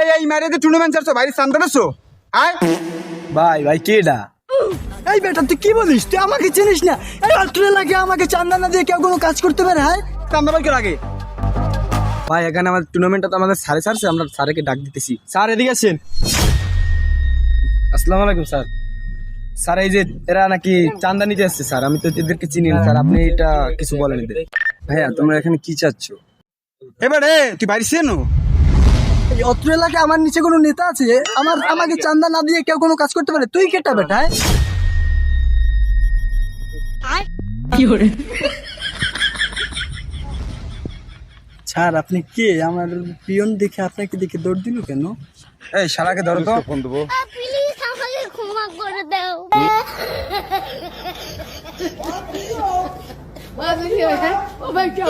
এই এই মারিয়াতে টুর্নামেন্ট চাচ্ছ বাইরে চান্দা দেছো আয়। ভাই ভাই কেডা এই বেটা তুই কি বলিস? তুই আমাকে চিনিস না? এই এলাকায় আমাকে চান্দা না দিয়ে কেউ কোনো কাজ করতে পারে হ্যাঁ? চান্দা বাইকে লাগে? ভাই এখানে আমাদের টুর্নামেন্টটা তো আমাদের সাড়ে সারছে আমরা স্যারকে ডাক দিতেছি। স্যার এদিকে আসেন। আসসালামু আলাইকুম স্যার। স্যার এই যে এরা নাকি চান্দা নিতে আসছে স্যার। আমি তো এদেরকে চিনি না স্যার। আপনি এটা কিছু বলেন এদের। ভাইয়া তোমরা এখানে কি চাচ্ছ? এবারে তুই বাইরে চেনো অত্র এলাকায় আমার নিচে কোনো নেতা আছে? আমার আমাকে চান্দা না দিয়ে কেউ কোনো কাজ করতে পারে? তুই কেটা বেটা হ্যাঁ? স্যার আপনি কে? আমার পিয়ন দেখে আপনাকে দেখে দৌড় দিল কেন? এই শালাকে ধরো তো। প্লিজ আমাকে ক্ষমা করে দাও। ও ভাই কি